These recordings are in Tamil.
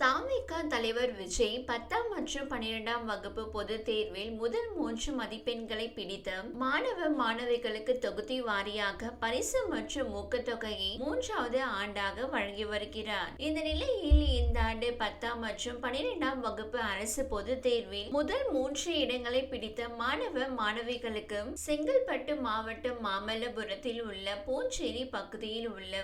தாமிக தலைவர் விஜய் பத்தாம் மற்றும் பன்னிரெண்டாம் வகுப்பு பொது தேர்வில் முதல் மூன்று மதிப்பெண்களை பிடித்த மாணவ மாணவிகளுக்கு தொகுதி வாரியாக பரிசு மற்றும் ஊக்கத்தொகையை மூன்றாவது ஆண்டாக வழங்கி வருகிறார். இந்த நிலையில் இந்த ஆண்டு பத்தாம் மற்றும் பன்னிரெண்டாம் வகுப்பு அரசு பொது தேர்வில் முதல் மூன்று இடங்களை பிடித்த மாணவ மாணவிகளுக்கு செங்கல்பட்டு மாவட்டம் மாமல்லபுரத்தில் உள்ள பூஞ்சேரி பகுதியில் உள்ள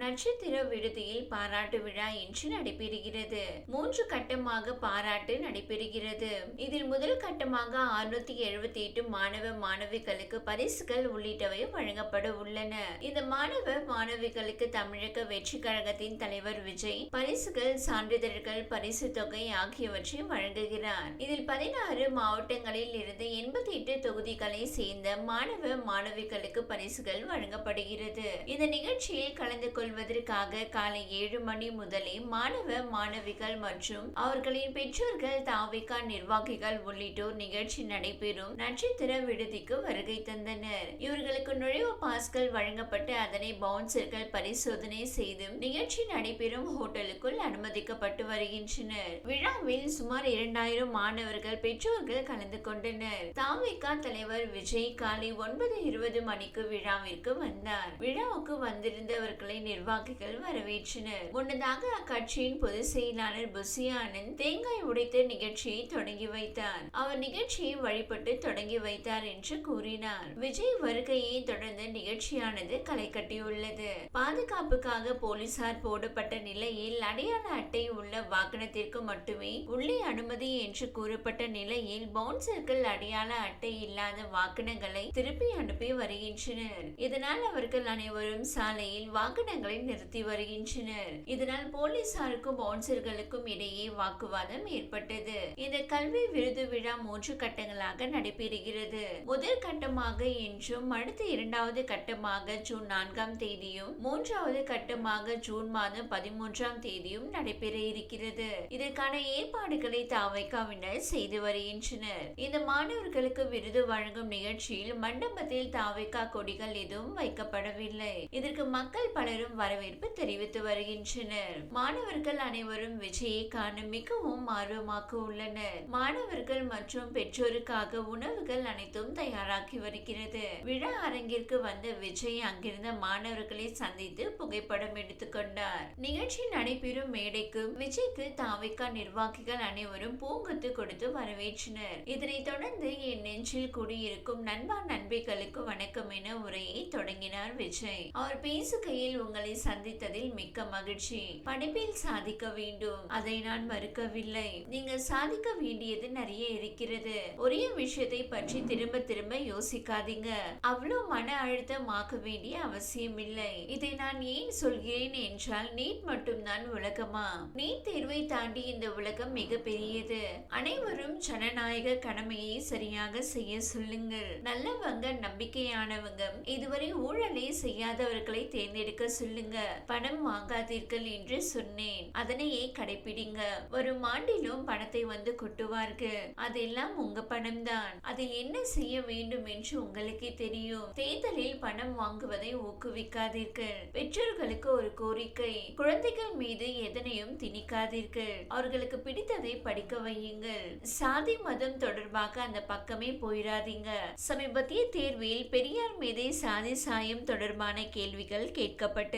நட்சத்திர விடுதியில் பாராட்டு விழா இன்று நடைபெறுகிறது. மூன்று கட்டமாக பாராட்டு நடைபெறுகிறது. இதில் முதல் கட்டமாக அறுநூத்தி எழுபத்தி எட்டு மாணவ மாணவிகளுக்கு பரிசுகள் உள்ளிட்டவையும் வழங்கப்பட உள்ளன. இந்த மாணவ மாணவிகளுக்கு தமிழக வெற்றி கழகத்தின் தலைவர் விஜய் பரிசுகள் சான்றிதழ்கள் பரிசு தொகை ஆகியவற்றை வழங்குகிறார். இதில் பதினாறு மாவட்டங்களில் இருந்து எண்பத்தி எட்டு தொகுதிகளை சேர்ந்த மாணவ மாணவிகளுக்கு பரிசுகள் வழங்கப்படுகிறது. இந்த நிகழ்ச்சியில் கலந்து கொள்வதற்காக காலை ஏழு மணி முதலே மாணவ மாணவிகள் மற்றும் அவர்களின் பெற்றோர்கள் தாவிகா நிர்வாகிகள் உள்ளிட்டோர் நிகழ்ச்சி நடைபெறும் நட்சத்திர விடுதிக்கு வருகை தந்தனர். இவர்களுக்கு நுழைவு பாஸ்கள் வழங்கப்பட்டு அதனை பவுன்சர்கள் பரிசோதனை செய்து நிகழ்ச்சி நடைபெறும் ஹோட்டலுக்குள் அனுமதிக்கப்பட்டு வருகின்றனர். விழாவில் சுமார் இரண்டாயிரம் மாணவர்கள் பெற்றோர்கள் கலந்து கொண்டனர். தாமிகா தலைவர் விஜய் காலை ஒன்பது இருபது மணிக்கு விழாவிற்கு வந்தார். விழாவுக்கு வந்திருந்தவர்களை நிர்வாகிகள் வரவேற்றனர். முன்னதாக அக்கட்சியின் பொதுச் செயலாளர் புசி ஆனந்த் தேங்காய் உடைத்த நிகழ்ச்சியை தொடங்கி வைத்தார். அவர் நிகழ்ச்சியை வழிபட்டு தொடங்கி வைத்தார் என்று கூறினார். விஜய் வருகையை தொடர்ந்து நிகழ்ச்சியானது களை கட்டியுள்ளது. பாதுகாப்புக்காக போலீசார் போடப்பட்ட நிலையில் அடையாள அட்டை உள்ள வாகனத்திற்கு மட்டுமே உள்ளே அனுமதி என்று கூறப்பட்ட நிலையில் பவுன்சர்கள் அடையாள அட்டை இல்லாத வாகனங்களை திருப்பி அனுப்பி வருகின்றனர். இதனால் அவர்கள் அனைவரும் சாலையில் வாகனங்கள் நிறுத்தி வருகின்றனர். இதனால் போலீசாருக்கும் பவுன்சர்களுக்கும் இடையே வாக்குவாதம் ஏற்பட்டது. இந்த கல்வி விருது விழா மூன்று கட்டங்களாக நடைபெறுகிறது. முதல் கட்டமாக இன்றும் அடுத்த இரண்டாவது கட்டமாக ஜூன் நான்காம் தேதியும் மூன்றாவது கட்டமாக ஜூன் மாதம் பதிமூன்றாம் தேதியும் நடைபெற இருக்கிறது. இதற்கான ஏற்பாடுகளை தாவைக்காவினர் செய்து வருகின்றனர். இந்த மாணவர்களுக்கு விருது வழங்கும் நிகழ்ச்சியில் மண்டபத்தில் தாவைக்கா கொடிகள் எதுவும் வைக்கப்படவில்லை. இதற்கு மக்கள் பலரும் வரவேற்பு தெரிவித்து வருகின்றனர். மாணவர்கள் அனைவரும் விஜயை காண மிகவும் ஆர்வமாக உள்ளனர். மாணவர்கள் மற்றும் பெற்றோருக்காக உணவுகள் அனைத்தும் தயாராகி வருகிறது. விழா அரங்கிற்கு வந்த விஜய் அங்கிருந்த மாணவர்களை சந்தித்து புகைப்படம் எடுத்துக்கொண்டார் நிகழ்ச்சி நடைபெறும் மேடைக்கு விஜய்க்கு தாவிக்கா நிர்வாகிகள் அனைவரும் பூங்கொத்து கொடுத்து வரவேற்றனர். இதனைத் தொடர்ந்து என் நெஞ்சில் குடியிருக்கும் நண்பா நண்பிகளுக்கு வணக்கம் என உரையை தொடங்கினார் விஜய். அவர் பேசுகையில் உங்கள் உங்களை சந்தித்ததில் மிக்க மகிழ்ச்சி. படிப்பில் சாதிக்க வேண்டும். அதை நான் மறுக்கவில்லை. நீங்க சாதிக்க வேண்டியது நிறைய இருக்கிறது. ஒரே விஷயத்தை பற்றி திரும்ப திரும்ப யோசிக்காதீங்க. அவ்வளவு மன அழுத்தம் ஆக்க வேண்டிய அவசியம் இல்லை. இதை நான் ஏன் சொல்கிறேன் என்றால் நீட் மட்டும்தான் உலகமா? நீட் தேர்வை தாண்டி இந்த உலகம் மிக பெரியது. அனைவரும் ஜனநாயக கடமையை சரியாக செய்ய சொல்லுங்கள். நல்லவங்க நம்பிக்கையானவங்க இதுவரை ஊழலை செய்யாதவர்களை தேர்ந்தெடுக்க சொல்லுங்கள் சொல்லுங்க. பணம் வாங்காதீர்கள் என்று சொன்னேன். அதனையே கடைபிடிங்க வரும் ஆண்டிலும் பணத்தை வந்து கொட்டுவார்கள் அதெல்லாம் உங்க பணம் தான் அதில் என்ன செய்ய வேண்டும் என்று உங்களுக்கே தெரியும். தேர்தலில் பணம் வாங்குவதை ஊக்குவிக்காதீர்கள். பெற்றோர்களுக்கு ஒரு கோரிக்கை. குழந்தைகள் மீது எதனையும் திணிக்காதீர்கள். அவர்களுக்கு பிடித்ததை படிக்க வையுங்கள். சாதி மதம் தொடர்பாக அந்த பக்கமே போயிடாதீங்க சமீபத்திய தேர்வில் பெரியார் மீது சாதி சாயம் தொடர்பான கேள்விகள்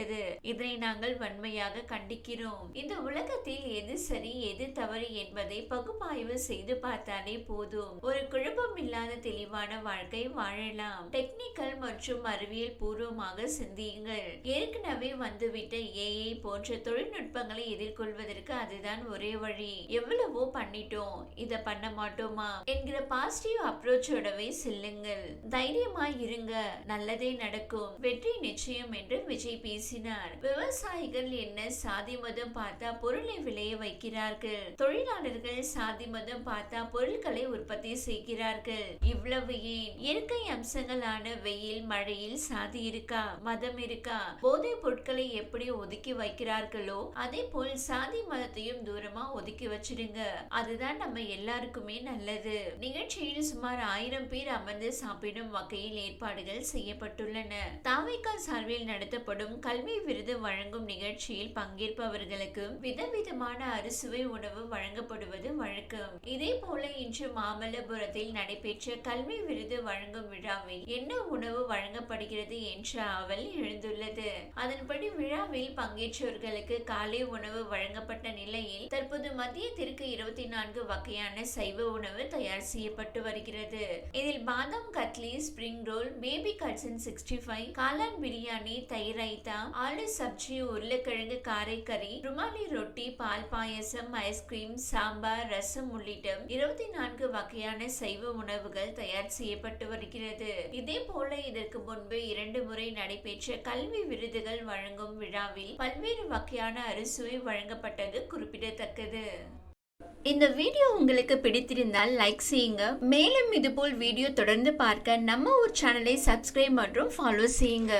கேட்கப்பட்டது இதனை நாங்கள் வன்மையாக கண்டிக்கிறோம். இந்த உலகத்தில் எது சரி எது தவறு என்பதை பகுப்பாய்வு செய்து பார்த்தாலே போதும். ஒரு குழப்பம் இல்லாத தெளிவான வாழ்க்கை வாழலாம். டெக்னிக்கல் மற்றும் அறிவியல் பூர்வமாக சிந்தியுங்கள். ஏற்கனவே வந்துவிட்ட ஏஐ போன்ற தொழில்நுட்பங்களை எதிர்கொள்வதற்கு அதுதான் ஒரே வழி. எவ்வளவோ பண்ணிட்டோம். இத பண்ண மாட்டோமா? என்கிற பாசிட்டிவ் அப்ரோச்சோடவே செல்லுங்கள். தைரியமா இருங்க. நல்லதே நடக்கும். வெற்றி நிச்சயம் என்று விஜய் பேசி பேசினார். விவசாயிகள் என்ன சாதி மதம் பார்த்தா பொருளை விளைய வைக்கிறார்கள். தொழிலாளர்கள் சாதி மதம் பார்த்தா பொருட்களை உற்பத்தி செய்கிறார்கள். இவ்வளவு ஏன்? இயற்கை அம்சங்களான வெயில் மழையில் சாதி இருக்கா? மதம் இருக்கா? போதை பொருட்களை எப்படி ஒதுக்கி வைக்கிறார்களோ அதே போல் சாதி மதத்தையும் தூரமா ஒதுக்கி வச்சிருங்க அதுதான் நம்ம எல்லாருக்குமே நல்லது. நிகழ்ச்சியில் சுமார் ஆயிரம் பேர் அமர்ந்து சாப்பிடும் வகையில் ஏற்பாடுகள் செய்யப்பட்டுள்ளன. தாவைக்கா சார்பில் நடத்தப்படும் கல்வி விருது வழங்கும் நிகழ்ச்சியில் பங்கேற்பவர்களுக்கு விதவிதமான அறுசுவை உணவு வழங்கப்படுவது வழக்கம். இதே போல இன்று மாமல்லபுரத்தில் நடைபெற்ற கல்வி விருது வழங்கும் விழாவில் என்ன உணவு வழங்கப்படுகிறது என்ற ஆவல் எழுந்துள்ளது. அதன்படி விழாவில் பங்கேற்றவர்களுக்கு காலை உணவு வழங்கப்பட்ட நிலையில் தற்போது மதியத்திற்கு இருபத்தி நான்கு வகையான சைவ உணவு தயார் செய்யப்பட்டு வருகிறது. இதில் பாதாம் கட்லி ஸ்பிரிங் ரோல் பேபி கட்சன் சிக்ஸ்டி ஃபைவ் காளான் பிரியாணி தயிர் ரைத்தா ஆலு சப்ஜி உருளைக்கிழங்கு காரைக்கறி ருமாலி ரொட்டி பால் பாயசம் ஐஸ்கிரீம் சாம்பார் ரசம் உள்ளிட்ட இருபத்தி நான்கு வகையான சைவ உணவுகள் தயார் செய்யப்பட்டு வருகிறது. இதே போல இதற்கு முன்பு இரண்டு முறை நடைபெற்ற கல்வி விருதுகள் வழங்கும் விழாவில் பல்வேறு வகையான அறுசுவை வழங்கப்பட்டது குறிப்பிடத்தக்கது. இந்த வீடியோ உங்களுக்கு பிடித்திருந்தால் லைக் செய்யுங்க. மேலும் இதுபோல் வீடியோ தொடர்ந்து பார்க்க நம்ம ஊர் சேனலை சப்ஸ்கிரைப் மற்றும் ஃபாலோ செய்யுங்க.